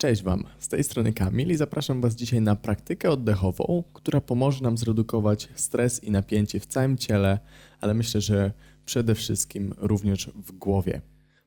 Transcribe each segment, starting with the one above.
Cześć Wam, z tej strony Kamil i zapraszam Was dzisiaj na praktykę oddechową, która pomoże nam zredukować stres i napięcie w całym ciele, ale myślę, że przede wszystkim również w głowie.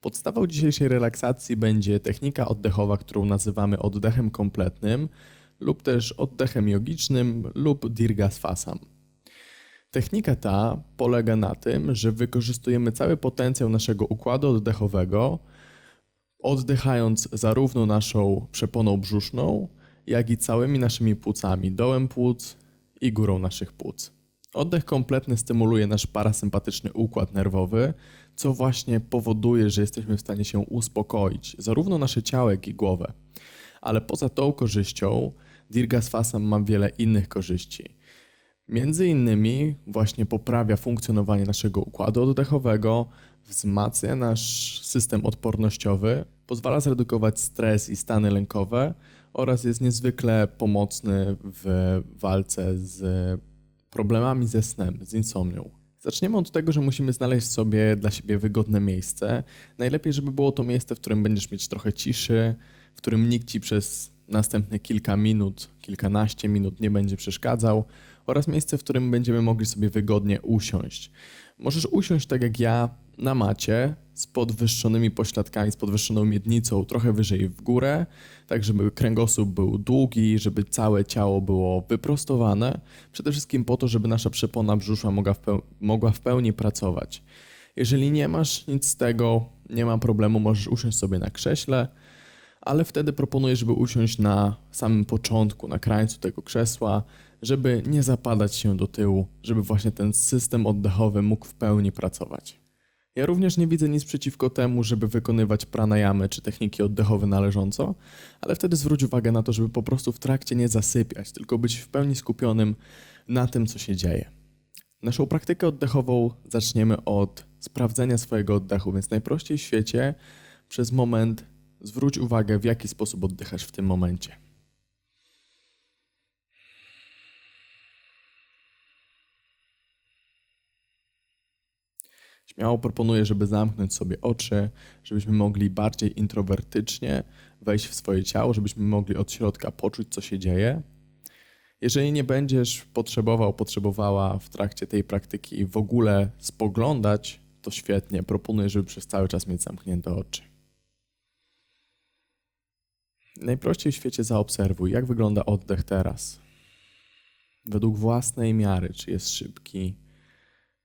Podstawą dzisiejszej relaksacji będzie technika oddechowa, którą nazywamy oddechem kompletnym lub też oddechem jogicznym lub dirgaswasam. Technika ta polega na tym, że wykorzystujemy cały potencjał naszego układu oddechowego, oddychając zarówno naszą przeponą brzuszną, jak i całymi naszymi płucami, dołem płuc i górą naszych płuc. Oddech kompletny stymuluje nasz parasympatyczny układ nerwowy, co właśnie powoduje, że jesteśmy w stanie się uspokoić, zarówno nasze ciało, jak i głowę. Ale poza tą korzyścią, Dirgaswasam ma wiele innych korzyści. Między innymi właśnie poprawia funkcjonowanie naszego układu oddechowego, wzmacnia nasz system odpornościowy, pozwala zredukować stres i stany lękowe oraz jest niezwykle pomocny w walce z problemami ze snem, z insomnią. Zaczniemy od tego, że musimy znaleźć sobie dla siebie wygodne miejsce. Najlepiej, żeby było to miejsce, w którym będziesz mieć trochę ciszy, w którym nikt ci przez następne kilka minut, kilkanaście minut nie będzie przeszkadzał, oraz miejsce, w którym będziemy mogli sobie wygodnie usiąść. Możesz usiąść tak jak ja na macie z podwyższonymi pośladkami, z podwyższoną miednicą trochę wyżej w górę, tak żeby kręgosłup był długi, żeby całe ciało było wyprostowane. Przede wszystkim po to, żeby nasza przepona brzuszna mogła w, mogła w pełni pracować. Jeżeli nie masz nic z tego, nie ma problemu, możesz usiąść sobie na krześle, ale wtedy proponuję, żeby usiąść na samym początku, na krańcu tego krzesła, żeby nie zapadać się do tyłu, żeby właśnie ten system oddechowy mógł w pełni pracować. Ja również nie widzę nic przeciwko temu, żeby wykonywać pranayamy czy techniki oddechowe należąco, ale wtedy zwróć uwagę na to, żeby po prostu w trakcie nie zasypiać, tylko być w pełni skupionym na tym, co się dzieje. Naszą praktykę oddechową zaczniemy od sprawdzenia swojego oddechu, więc najprościej w świecie przez moment zwróć uwagę, w jaki sposób oddychasz w tym momencie. Śmiało proponuję, żeby zamknąć sobie oczy, żebyśmy mogli bardziej introwertycznie wejść w swoje ciało, żebyśmy mogli od środka poczuć, co się dzieje. Jeżeli nie będziesz potrzebował, potrzebowała w trakcie tej praktyki w ogóle spoglądać, to świetnie. Proponuję, żeby przez cały czas mieć zamknięte oczy. Najprościej w świecie zaobserwuj, jak wygląda oddech teraz. Według własnej miary, czy jest szybki,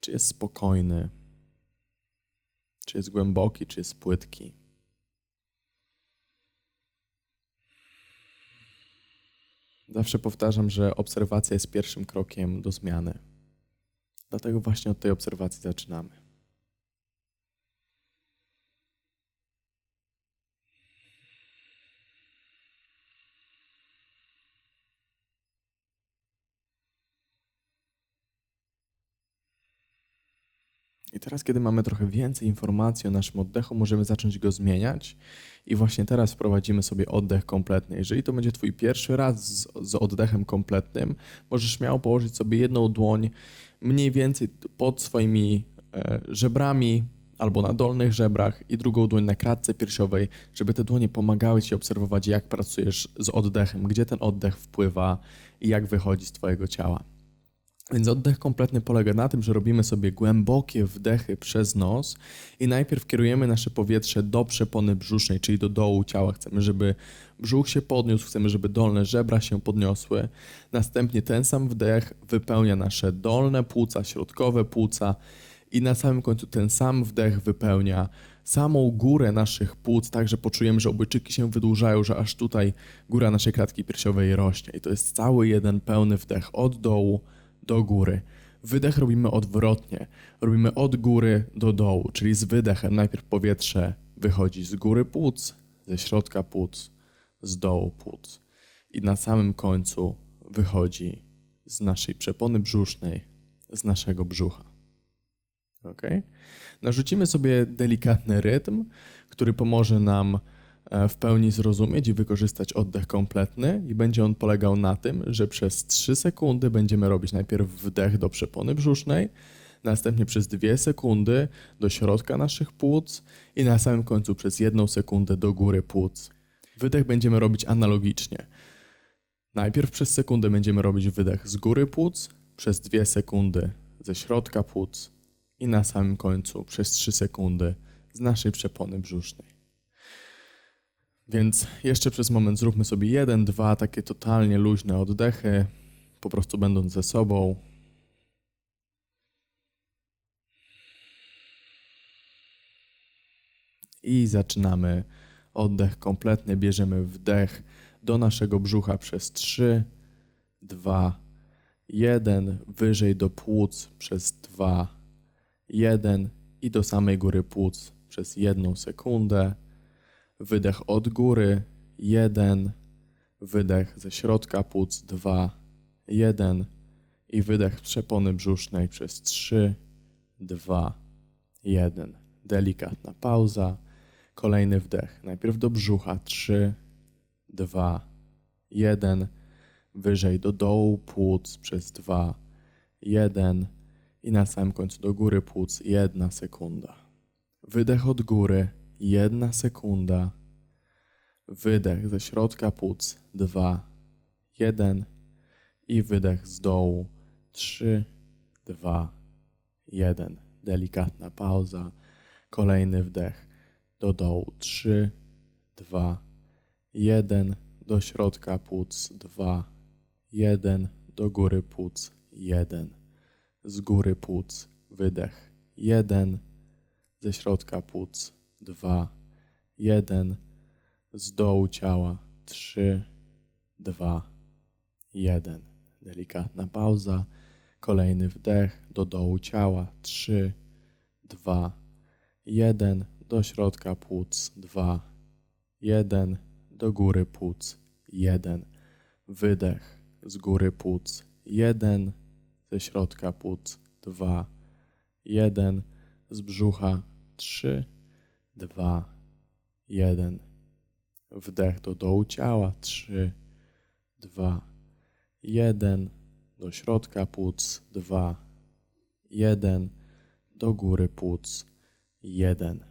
czy jest spokojny, czy jest głęboki, czy jest płytki. Zawsze powtarzam, że obserwacja jest pierwszym krokiem do zmiany. Dlatego właśnie od tej obserwacji zaczynamy. I teraz, kiedy mamy trochę więcej informacji o naszym oddechu, możemy zacząć go zmieniać. I właśnie teraz wprowadzimy sobie oddech kompletny. Jeżeli to będzie Twój pierwszy raz z, z oddechem kompletnym, możesz śmiało położyć sobie jedną dłoń mniej więcej pod swoimi e, żebrami albo na dolnych żebrach i drugą dłoń na kratce piersiowej, żeby te dłonie pomagały Ci obserwować, jak pracujesz z oddechem, gdzie ten oddech wpływa i jak wychodzi z Twojego ciała. Więc oddech kompletny polega na tym, że robimy sobie głębokie wdechy przez nos i najpierw kierujemy nasze powietrze do przepony brzusznej, czyli do dołu ciała. Chcemy, żeby brzuch się podniósł, chcemy, żeby dolne żebra się podniosły. Następnie ten sam wdech wypełnia nasze dolne płuca, środkowe płuca i na samym końcu ten sam wdech wypełnia samą górę naszych płuc, tak że poczujemy, że obojczyki się wydłużają, że aż tutaj góra naszej klatki piersiowej rośnie. I to jest cały jeden pełny wdech od dołu do góry. Wydech robimy odwrotnie. Robimy od góry do dołu, czyli z wydechem najpierw powietrze wychodzi z góry płuc, ze środka płuc, z dołu płuc. I na samym końcu wychodzi z naszej przepony brzusznej, z naszego brzucha. Ok? Narzucimy sobie delikatny rytm, który pomoże nam w pełni zrozumieć i wykorzystać oddech kompletny i będzie on polegał na tym, że przez 3 sekundy będziemy robić najpierw wdech do przepony brzusznej, następnie przez 2 sekundy do środka naszych płuc i na samym końcu przez 1 sekundę do góry płuc. Wydech będziemy robić analogicznie. Najpierw przez sekundę będziemy robić wydech z góry płuc, przez 2 sekundy ze środka płuc i na samym końcu przez 3 sekundy z naszej przepony brzusznej. Więc jeszcze przez moment zróbmy sobie jeden, dwa takie totalnie luźne oddechy, po prostu będąc ze sobą. I zaczynamy oddech kompletny. Bierzemy wdech do naszego brzucha przez 3, 2, 1, wyżej do płuc przez 2, 1 i do samej góry płuc przez 1 sekundę. Wydech od góry 1, wydech ze środka płuc 2, 1 i wydech przepony brzusznej przez 3, 2, 1. Delikatna pauza. Kolejny wdech. Najpierw do brzucha 3, 2, 1. Wyżej do dołu płuc przez 2, 1 i na samym końcu do góry płuc 1 sekunda. Wydech od góry 1 sekunda. Wydech ze środka płuc. 2, 1 i wydech z dołu. 3, 2, 1. Delikatna pauza. Kolejny wdech. Do dołu. 3, 2, 1. Do środka płuc. 2, 1. Do góry płuc. 1. Z góry płuc. Wydech. 1. Ze środka płuc 2, 1. Z dołu ciała 3, 2, 1. Delikatna pauza. Kolejny wdech do dołu ciała 3, 2, 1. Do środka płuc 2, 1. Do góry płuc 1. Wydech z góry płuc 1. Ze środka płuc 2, 1. Z brzucha 3, 2, 1. Wdech do dołu ciała 3, 2, 1. Do środka płuc 2, 1. Do góry płuc 1.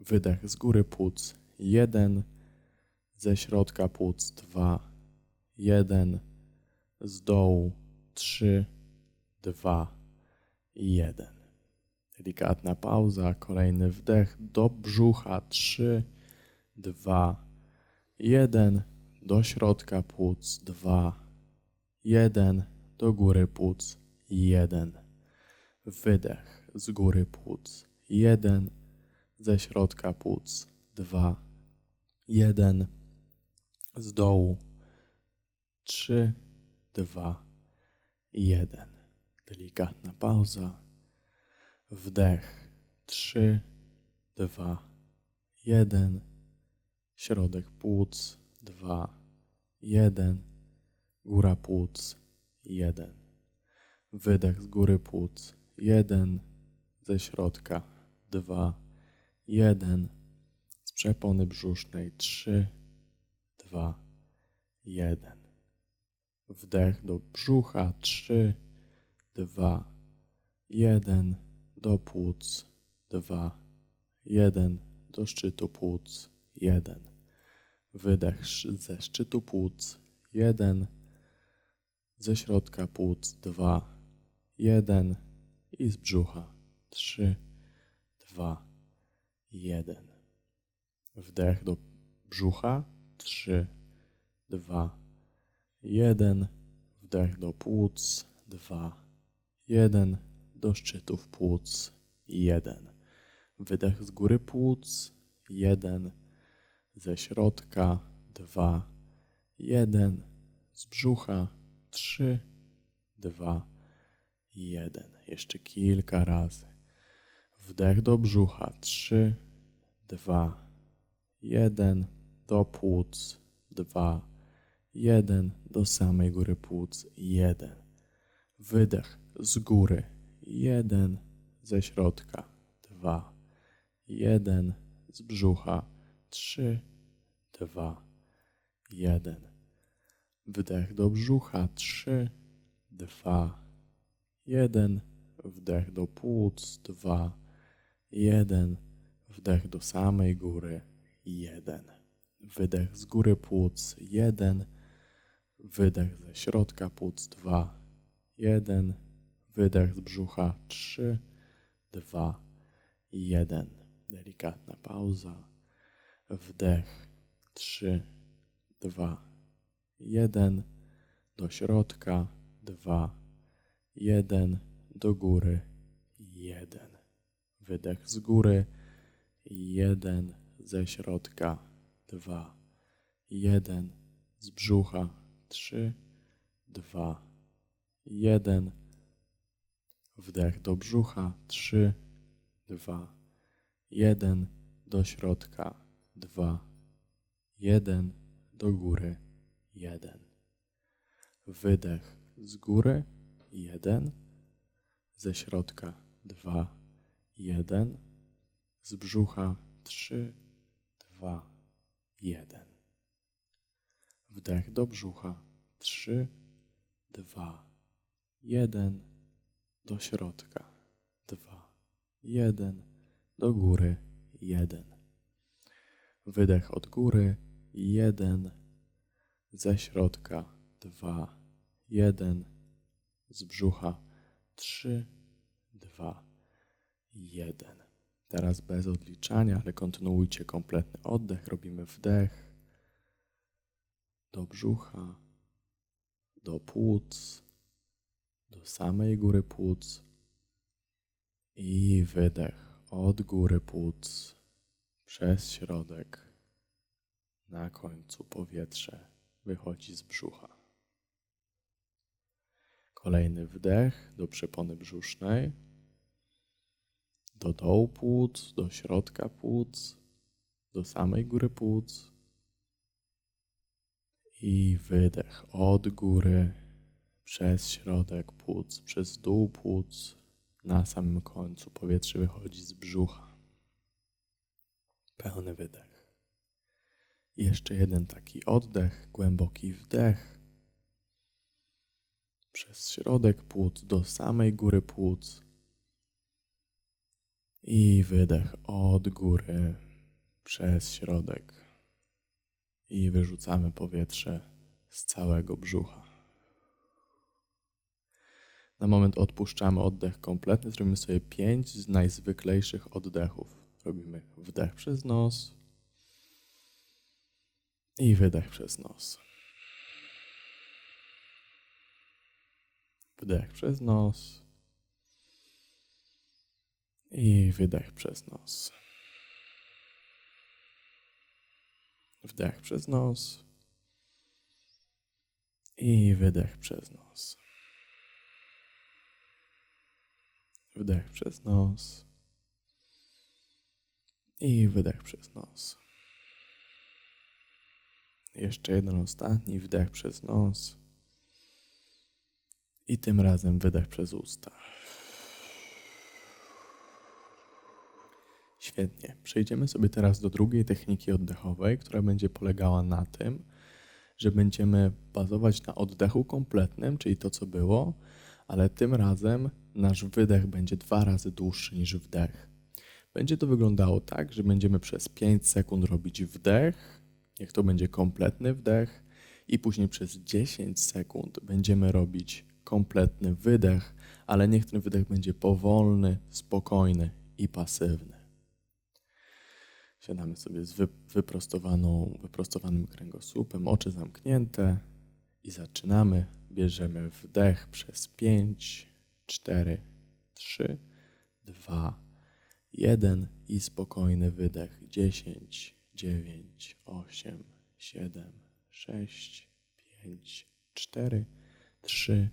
Wydech z góry płuc 1. Ze środka płuc 2, 1. Z dołu 3, 2, 1. Delikatna pauza, kolejny wdech do brzucha 3, 2, 1. Do środka płuc 2, 1. Do góry płuc 1. Wydech z góry płuc 1. Ze środka płuc 2, 1. Z dołu 3, 2, 1. Delikatna pauza. Wdech 3, 2, 1. Środek płuc 2, 1. Góra płuc 1. Wydech z góry płuc 1. Ze środka 2, 1. Z przepony brzusznej 3, 2, 1. Wdech do brzucha 3, 2, 1 do płuc 2, 1 do szczytu płuc 1. Wydech ze szczytu płuc 1, ze środka płuc 2, 1 i z brzucha 3, 2, 1. Wdech do brzucha 3, 2, 1. Wdech do płuc 2, 1 do szczytów płuc 1. Wydech z góry płuc 1. Ze środka 2, 1. Z brzucha 3, 2, 1. Jeszcze kilka razy. Wdech do brzucha 3, 2, 1. Do płuc 2, 1. Do samej góry płuc 1. Wydech z góry 1. Ze środka 2, 1. Z brzucha 3, 2, 1. Wdech do brzucha 3, 2, 1. Wdech do płuc 2, 1. Wdech do samej góry 1. wydech z góry płuc, jeden, wydech ze środka płuc, dwa, jeden, wydech z brzucha, trzy, dwa, jeden. Delikatna pauza, wdech, trzy, dwa, jeden, do środka, dwa, jeden, do góry, jeden. Wydech z góry, jeden, ze środka, dwa, jeden, z brzucha, trzy, dwa, jeden. Wdech do brzucha, trzy, dwa, jeden, do środka, dwa, jeden, do góry, jeden. Wydech. Z góry, jeden, ze środka, dwa, jeden, z brzucha, trzy, dwa, jeden. Wdech do brzucha, trzy, dwa, jeden, do środka, dwa, jeden, do góry, jeden. Wydech od góry, jeden, ze środka, dwa, jeden, z brzucha, trzy, dwa, jeden. Teraz bez odliczania, ale kontynuujcie kompletny oddech. Robimy wdech. Do brzucha, do płuc, do samej góry płuc i wydech od góry płuc przez środek. Na końcu powietrze wychodzi z brzucha. Kolejny wdech do przepony brzusznej, do dołu płuc, do środka płuc, do samej góry płuc. I wydech od góry przez środek płuc, przez dół płuc. Na samym końcu powietrze wychodzi z brzucha. Pełny wydech. Jeszcze jeden taki oddech, głęboki wdech przez środek płuc do samej góry płuc. I wydech od góry przez środek. I wyrzucamy powietrze z całego brzucha. Na moment odpuszczamy oddech kompletny. Zrobimy sobie pięć z najzwyklejszych oddechów. Robimy wdech przez nos i wydech przez nos. Wdech przez nos i wydech przez nos. Wdech przez nos i wydech przez nos. Wdech przez nos i wydech przez nos. Jeszcze jeden ostatni wdech przez nos i tym razem wydech przez usta. Świetnie. Przejdziemy sobie teraz do drugiej techniki oddechowej, która będzie polegała na tym, że będziemy bazować na oddechu kompletnym, czyli to, co było, ale tym razem nasz wydech będzie dwa razy dłuższy niż wdech. Będzie to wyglądało tak, że będziemy przez 5 sekund robić wdech, niech to będzie kompletny wdech, i później przez 10 sekund będziemy robić kompletny wydech, ale niech ten wydech będzie powolny, spokojny i pasywny. Siadamy sobie z wyprostowaną, wyprostowanym kręgosłupem, oczy zamknięte i zaczynamy. Bierzemy wdech przez 5, 4, 3, 2, 1 i spokojny wydech 10, 9, 8, 7, 6, 5, 4, 3,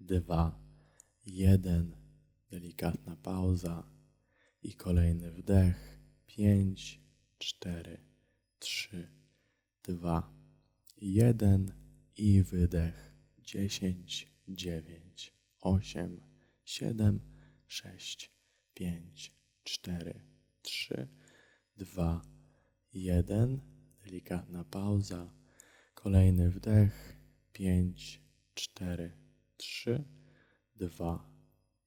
2, 1. Delikatna pauza i kolejny wdech. 5, 4, 3, 2, 1 i wydech 10, 9, 8, 7, 6, 5, 4, 3, 2, 1. Delikatna pauza. Kolejny wdech 5, 4, 3, 2,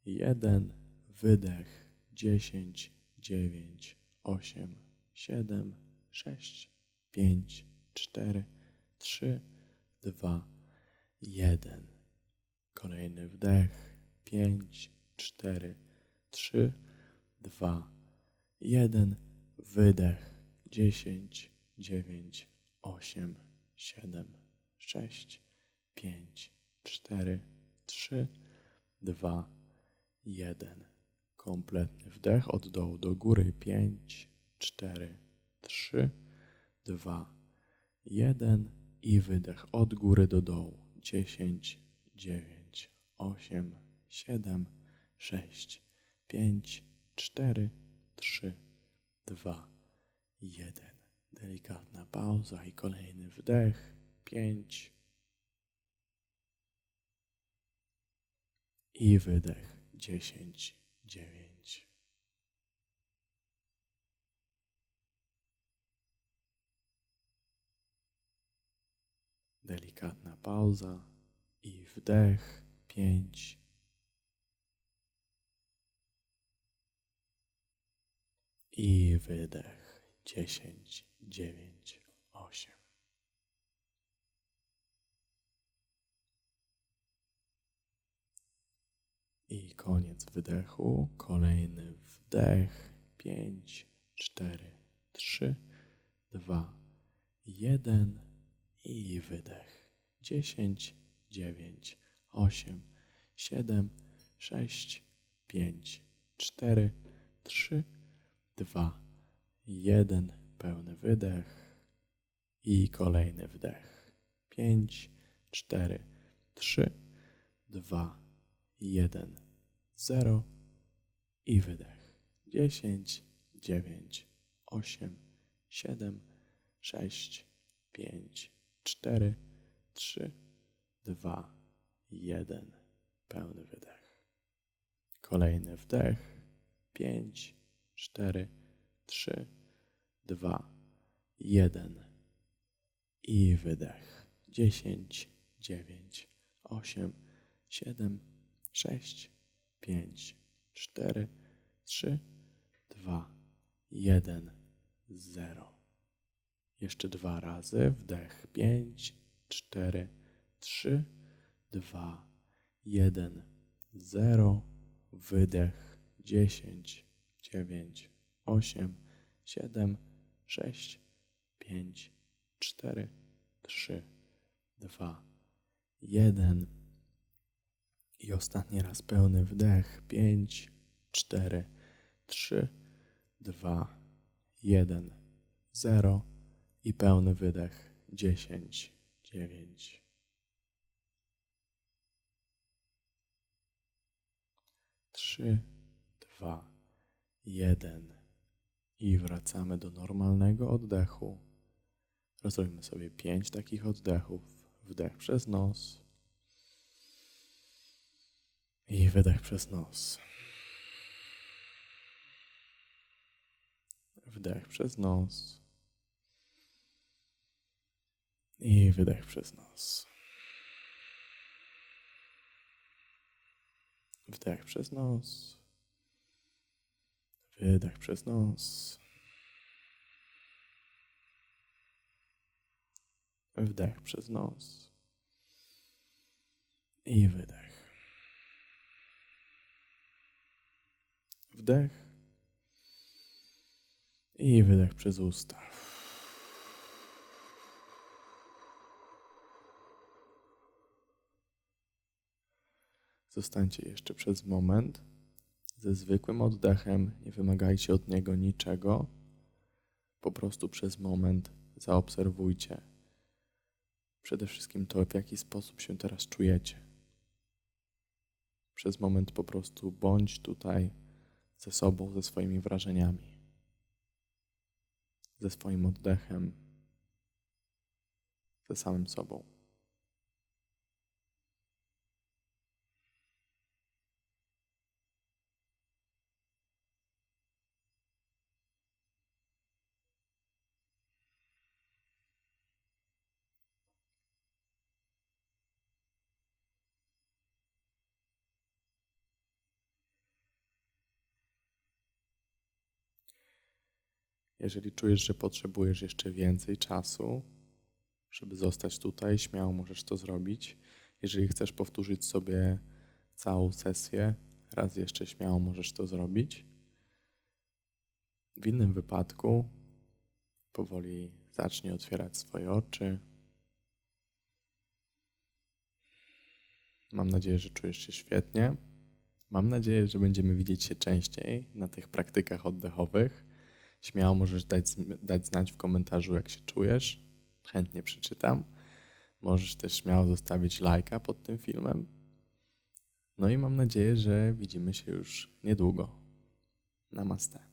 1. Wydech 10, 9, osiem, siedem, sześć, pięć, cztery, trzy, dwa, jeden. Kolejny wdech. Pięć, cztery, trzy, dwa, jeden. Wydech. Dziesięć, dziewięć, osiem, siedem, sześć, pięć, cztery, trzy, dwa, jeden. Kompletny wdech od dołu do góry. Pięć, cztery, trzy, dwa, jeden i wydech od góry do dołu. Dziesięć, dziewięć, osiem, siedem, sześć, pięć, cztery, trzy, dwa, jeden. Delikatna pauza i kolejny wdech. Pięć i wydech. Dziesięć, dziewięć. Delikatna pauza i wdech. Pięć. I wydech. Dziesięć, dziewięć, osiem. I koniec wydechu. Kolejny wdech. Pięć, cztery, trzy, dwa, jeden i wydech. Dziesięć, dziewięć, osiem, siedem, sześć, pięć, cztery, trzy, dwa, jeden. Pełny wydech i kolejny wdech. Pięć, cztery, trzy, dwa, jeden, zero i wydech. Dziesięć, dziewięć, osiem, siedem, sześć, pięć, cztery, trzy, dwa, jeden. Pełny wydech. Kolejny wdech. Pięć, cztery, trzy, dwa, jeden. I wydech. Dziesięć, dziewięć, osiem, siedem, sześć, pięć, cztery, trzy, dwa, jeden, zero. Jeszcze dwa razy. Wdech. Pięć, cztery, trzy, dwa, jeden, zero. Wydech. Dziesięć, dziewięć, osiem, siedem, sześć, pięć, cztery, trzy, dwa, jeden. I ostatni raz pełny wdech. Pięć, cztery, trzy, dwa, jeden, zero. I pełny wydech. Dziesięć, dziewięć. Trzy, dwa, jeden. I wracamy do normalnego oddechu. Rozrobimy sobie pięć takich oddechów. Wdech przez nos. I wydech przez nos. Wdech przez nos. I wydech przez nos. Wdech przez nos. Wydech przez nos. Wdech przez nos. I wydech. Wdech. I wydech przez usta. Zostańcie jeszcze przez moment ze zwykłym oddechem, nie wymagajcie od niego niczego. Po prostu przez moment zaobserwujcie przede wszystkim to, w jaki sposób się teraz czujecie. Przez moment po prostu bądź tutaj ze sobą, ze swoimi wrażeniami, ze swoim oddechem, ze samym sobą. Jeżeli czujesz, że potrzebujesz jeszcze więcej czasu, żeby zostać tutaj, śmiało możesz to zrobić. Jeżeli chcesz powtórzyć sobie całą sesję, raz jeszcze śmiało możesz to zrobić. W innym wypadku powoli zacznij otwierać swoje oczy. Mam nadzieję, że czujesz się świetnie. Mam nadzieję, że będziemy widzieć się częściej na tych praktykach oddechowych. Śmiało możesz dać, dać znać w komentarzu, jak się czujesz. Chętnie przeczytam. Możesz też śmiało zostawić lajka pod tym filmem. No i mam nadzieję, że widzimy się już niedługo. Namaste.